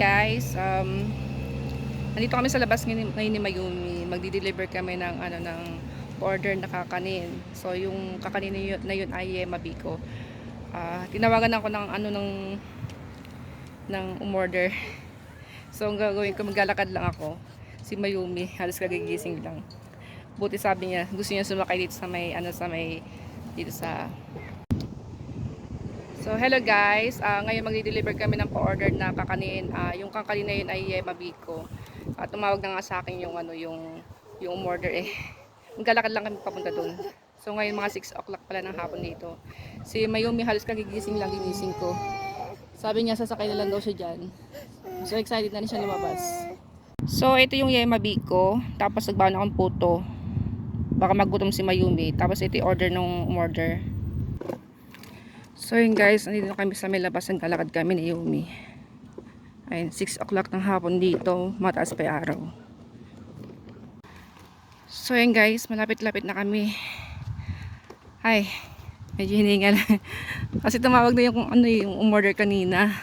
guys, um, nandito kami sa labas ngayon, ngayon ni Mayumi. Magdi-deliver kami ng ano ng order na kakanin. So yung kakanin na yun, ay Yema Biko. Ah, tinawagan ako ng ano ng ng umorder. So ang gagawin ko maglalakad lang ako. Si Mayumi, halos kagigising lang. Buti sabi niya, gusto niya sumakay dito sa may ano sa may dito sa So, hello guys. Ah, ngayon magdi-deliver kami ng pa-order na kakanin. Ah, yung kakanin yun ay Yema Biko. At tumawag na nga sa akin yung ano, yung yung order eh. Maglalakad lang kami papunta doon. So, ngayon mga 6 o'clock pala ng hapon dito. Si Mayumi halos kagigising lang ginising ko. Sabi niya sasakay na lang daw siya dyan. So, excited na rin siya lumabas. So, ito yung Yema Biko. Tapos nagbawa na akong puto. Baka magutom si Mayumi. Tapos ito yung order nung umorder. So yun guys, nandito na kami sa may labas, naglalakad kami ni Yumi. Ayun, 6 o'clock ng hapon dito, mataas pa araw. So yun guys, malapit-lapit na kami. Ay, medyo hiningal. Kasi tumawag na yung kung ano yung umorder kanina.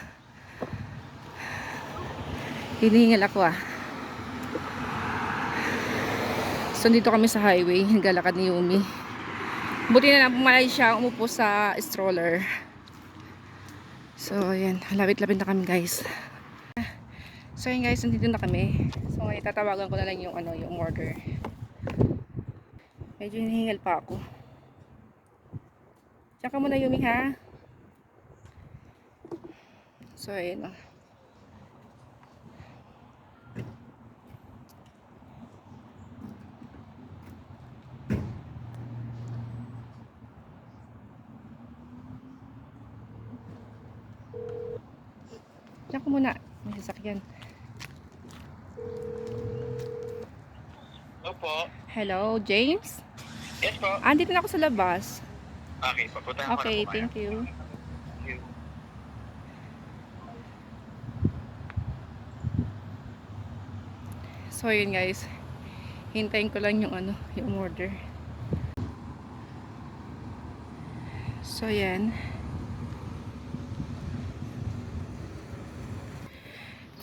Hiningal ako ah. So dito kami sa highway, naglalakad ni Yumi. Buti na lang pumalay siya, umupo sa stroller. So, ayan. Lapit-lapit na kami, guys. So, ayan guys, nandito na kami. So, ngayon, tatawagan ko na lang yung, ano, yung order. Medyo hinihingal pa ako. Tsaka muna, Yumi, ha? So, ayan, oh. Diyan ko muna. May sasakyan. Opo. Hello, James? Yes po. Andito na ako sa labas. Okay, papuntahan ko Okay, na thank you. you. So, yun guys. Hintayin ko lang yung ano, yung order. So, yan.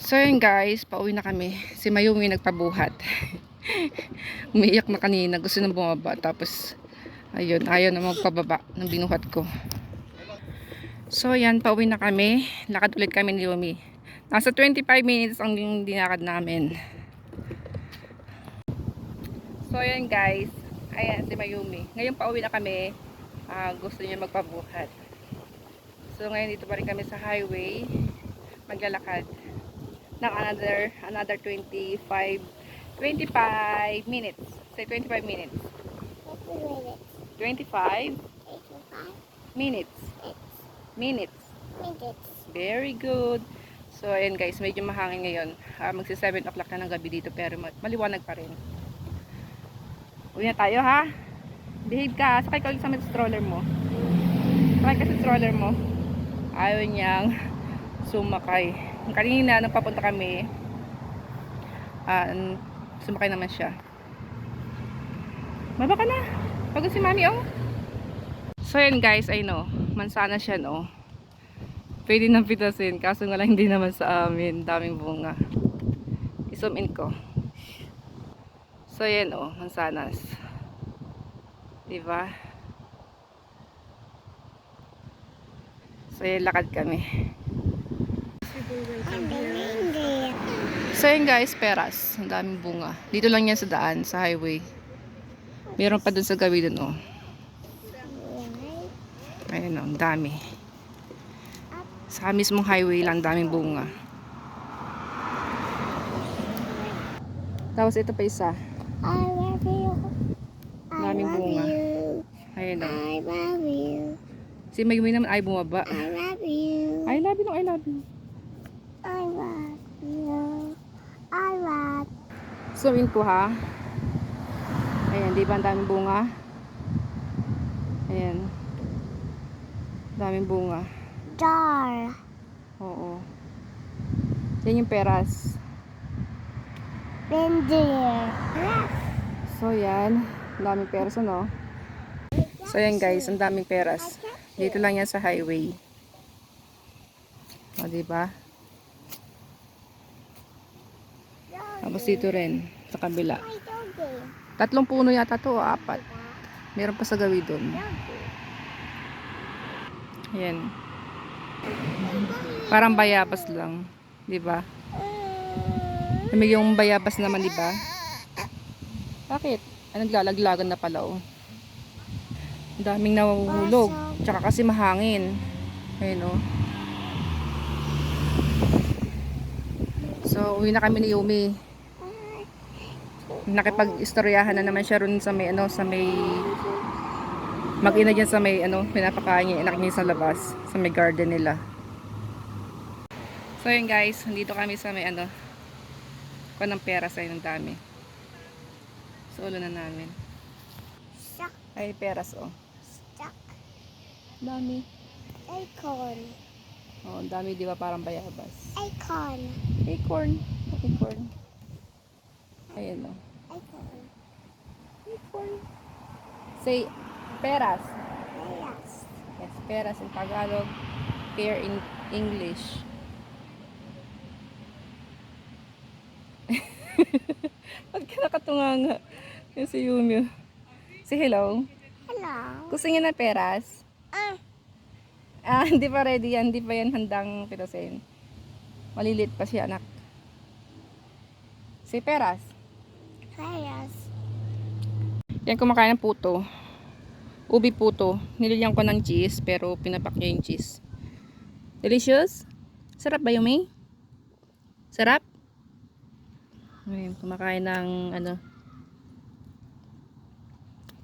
So, yun guys. Pauwi na kami. Si Mayumi nagpabuhat. Umiiyak na kanina. Gusto nang bumaba. Tapos, ayun. Ayaw na magpababa ng binuhat ko. So, yan. Pauwi na kami. Lakad ulit kami ni Yumi. Nasa 25 minutes ang dinakad namin. So, ayan guys. Ayan, si Mayumi. Ngayon pauwi na kami. Ah, gusto niya magpabuhat. So, ngayon dito pa rin kami sa highway. Maglalakad. Ng another, another 25, 25 minutes. Say 25 minutes. 25 minutes. Minutes. Very good. So, ayan guys, medyo mahangin ngayon. Ah, magsi 7 o'clock na ng gabi dito pero ma- maliwanag pa rin. Uwi na tayo ha. Behave ka. Sakay ka ulit sa stroller mo. Sakay ka sa stroller mo. Ayaw niyang sumakay. Kanina, nung papunta kami, n- sumakay naman siya. Baba ka na. Pagod si mami, oh. So, yan guys, I know. Mansana siya, no. Pwede nang pitasin. Kaso nga lang hindi naman sa amin. Daming bunga. I-zoom in ko. So, yan oh, mansanas. Diba? So, yan, lakad kami. So, yan guys, peras. Ang daming bunga. Dito lang yan sa daan, sa highway. Meron pa dun sa gawi dun, oh. Ayun, oh, ang dami. Sa mismong highway lang, daming bunga. Tapos ito pa isa. I love you. I Daming love bunga. you. Ayun oh. I love you. Si Mayumi naman ay bumaba. I love you. I love you, no, I love you. I love you. I love Zoom in ko ha. Ayan, di ba ang daming bunga? Ayan. Daming bunga. jar. Oo. Yan yung peras. Reindeer. So yan, daming peras ano. So yan guys, ang daming peras. Dito lang yan sa highway. O, di ba? Tapos dito rin, sa kabila. Tatlong puno yata to, o apat. Meron pa sa gawi doon. Ayan. Parang bayabas lang. Di ba? May yung bayabas naman, di ba? Bakit? Ay, naglalaglagan na pala, oh. Ang daming nahuhulog. Tsaka kasi mahangin. Ayun, oh. So, uwi na kami ni Yumi. Nakipag-istoryahan na naman siya ron sa may, ano, sa may mag-ina dyan sa may, ano, pinapakain niya, anak niya sa labas, sa may garden nila. So, yun guys, dito kami sa may, ano, kuha ng pera sa ng dami. So, ulo na namin. Stuck. Ay, peras, oh. Stuck. Dami. Acorn. Oh, ang dami, di ba, parang bayabas. Acorn. Acorn. Acorn. Ayan, oh. Acorn. Say, peras. Yes. Yes, peras in Tagalog. Pear in English. Pag nakatunga nga. Yung si Yumi. Si hello. Hello. Gusto niya na peras? Ah. Ah, hindi pa ready yan. Hindi pa yan handang pirasin. Malilit pa siya, anak. Si peras. Yes. Yan kumakain ng puto. Ubi puto. Nilagyan ko ng cheese pero pinapak niya yung cheese. Delicious? Sarap ba Yumi? Sarap? Ayun, kumakain ng ano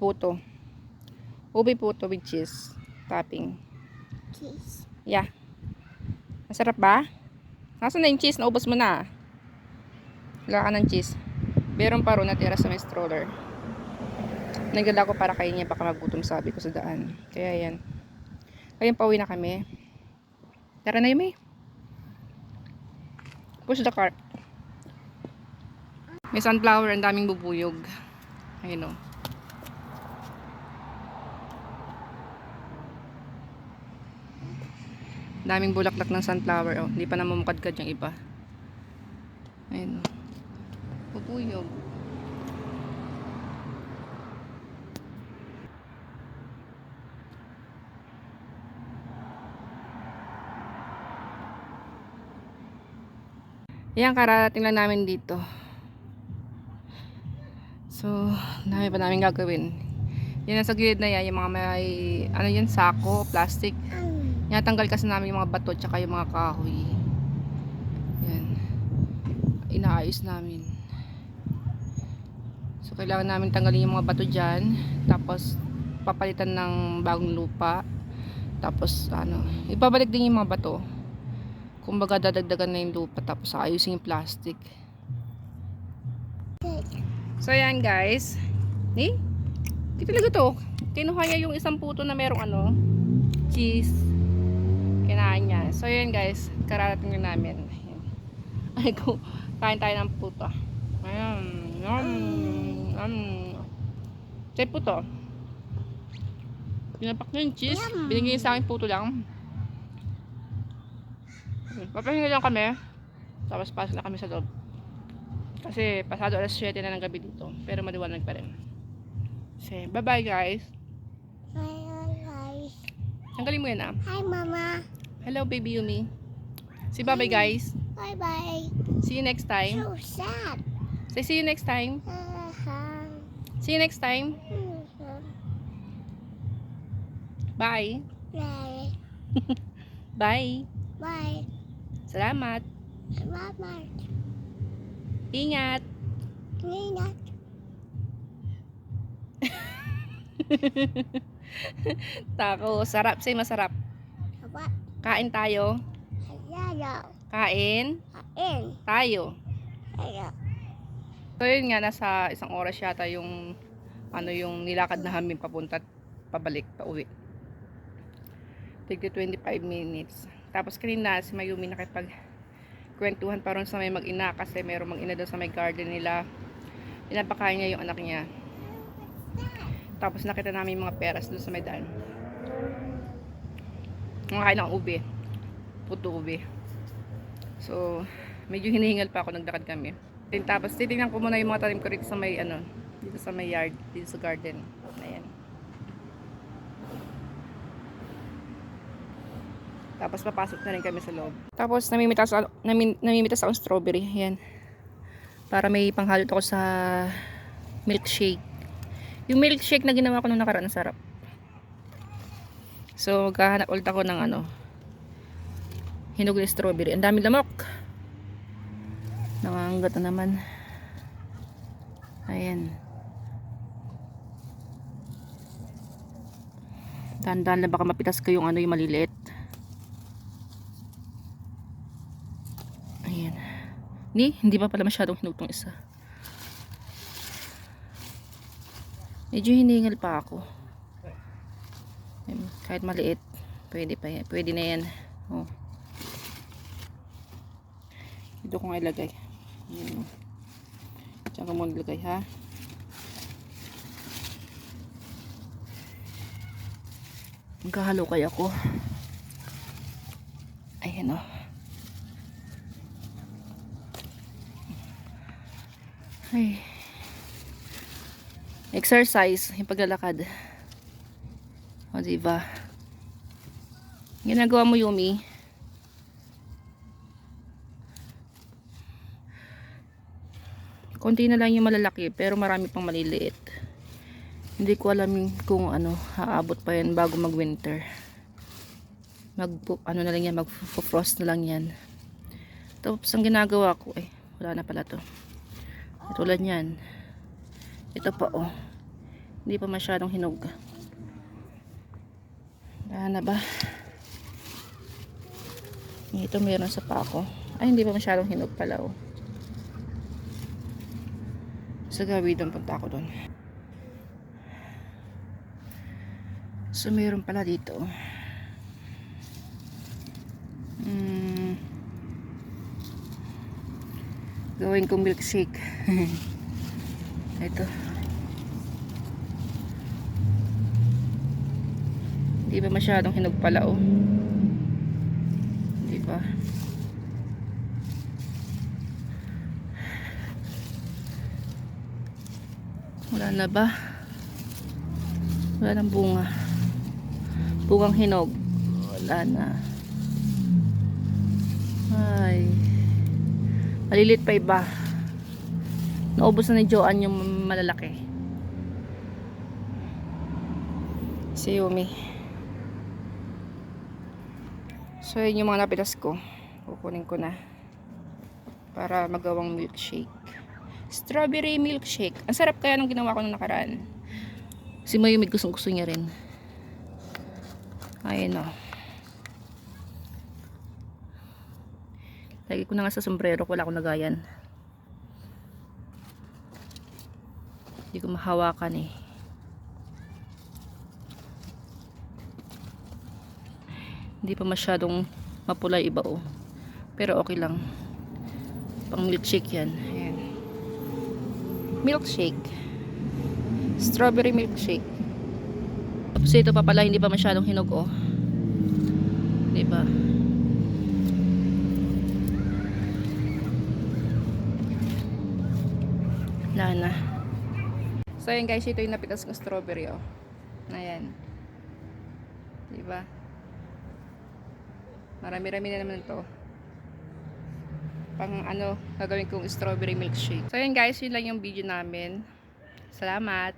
puto. Ubi puto with cheese topping. Cheese. Yeah. Masarap ba? Nasaan na yung cheese? Naubos mo na. Wala ka ng cheese. Meron pa ro natira sa may stroller. Nagdala ko para kainin niya baka magutom sabi ko sa daan. Kaya yan. Ayun, pauwi na kami. Tara na Yumi. Push the cart. May sunflower, ang daming bubuyog. Ayun o. Daming bulaklak ng sunflower. Oh, hindi pa na mamukadkad yung iba. Ayun o. Bubuyog. Yan, karating lang namin dito. So, dami pa namin gagawin. Yan nasa gilid na yan, yung mga may, ano yan, sako, plastic. Tinatanggal kasi namin yung mga bato tsaka yung mga kahoy. Yan. Inaayos namin. So, kailangan namin tanggalin yung mga bato dyan. Tapos, papalitan ng bagong lupa. Tapos, ano, ibabalik din yung mga bato. Kumbaga, dadagdagan na yung lupa. Tapos, ayusin yung plastic. So, yan guys. Eh? Di talaga to. Kinuha niya yung isang puto na merong ano, cheese. Kinain niya. So, yan guys. Kararating na namin. Ay, ko. Kain tayo ng puto. Ayan. Yum. Yum. Say puto. Pinapak niya yung cheese. Binigay sa akin puto lang. Papahinga lang kami. Tapos pasok na kami sa loob. Kasi pasado alas 7 na ng gabi dito. Pero maliwanag pa rin. Say, bye-bye guys. Hi, guys. Tanggalin mo yan ah. Hi, Mama. Hello baby Yumi. Say bye-bye guys. Bye bye. See you next time. So sad. Say see you next time. Uh-huh. See you next time. Uh-huh. Bye. Bye. Bye. Bye. Salamat. Mama. Ingat. Ninat. Tako. Sarap. Say masarap. Apa? Kain tayo. Hello. Kain In. tayo. Hello. So yun nga, nasa isang oras yata yung ano yung nilakad na namin papunta at pabalik, pauwi. Tigli 25 minutes. Tapos kanina si Mayumi nakipag kwentuhan pa ron sa may mag-ina kasi mayroong mag-ina doon sa may garden nila. Pinapakain niya yung anak niya. Tapos nakita namin mga peras doon sa may daan. Mga kain ng ube. Puto ube. So, medyo hinihingal pa ako, naglakad kami. Tapos titingnan ko muna yung mga tanim ko rito sa may ano, dito sa may yard, dito sa garden. Ayan. Tapos papasok na rin kami sa loob. Tapos namimitas namin, namimitas akong strawberry. Ayan. Para may panghalot ako sa milkshake. Yung milkshake na ginawa ko nung nakaraan, sarap. So, maghahanap ulit ako ng ano, hinog na strawberry. Ang dami lamok. Nangangat na naman. Ayan. Dahan-dahan lang baka mapitas ko yung ano yung maliliit. Ayan. Ni, hindi pa pala masyadong hinog tong isa. Medyo hiningal pa ako. Kahit maliit, pwede pa yan. Pwede na yan. Oh. Dito ko nga ilagay. Ayan. Diyan ko muna ilagay ha. Magkahalo kaya ako. Ayan o. Ay. Exercise, yung paglalakad. O, diba? Ginagawa mo, Yumi. Konti na lang yung malalaki, pero marami pang maliliit. Hindi ko alam kung ano, haabot pa yan bago mag-winter. Mag, ano na lang yan, mag-frost na lang yan. Tapos, ang ginagawa ko, eh, wala na pala to. Tulad yan. Ito pa, oh. Hindi pa masyadong hinog. Wala na ba? Ito meron sa pa ako. Ay, hindi pa masyadong hinog pala, oh. Sa gawi doon punta ako doon. So meron pala dito. Mm. Gawin kong milkshake. Ito. Hindi ba masyadong hinog pala oh. Hindi ba? Wala na ba? Wala nang bunga. Bungang hinog. Wala na. Ay. Malilit pa iba. Naubos na ni Joanne yung malalaki. Si Yumi. So, yun yung mga napitas ko. Kukunin ko na. Para magawang milkshake. Strawberry milkshake. Ang sarap kaya nung ginawa ko nung nakaraan. Si Mayumi gustong gusto niya rin. Ayun o. Lagi ko na nga sa sombrero. Wala akong lagayan. Hindi ko mahawakan eh. Hindi pa masyadong mapula iba oh. Pero okay lang. Pang milkshake yan. Ayan. Milkshake. Strawberry milkshake. Tapos ito pa pala hindi pa masyadong hinog oh. 'Di ba? Wala na. So yun guys, ito yung napitas ng strawberry oh. Ayan. 'Di ba? Marami-rami na naman to. Pang ano, gagawin kong strawberry milkshake. So yun guys, yun lang yung video namin. Salamat!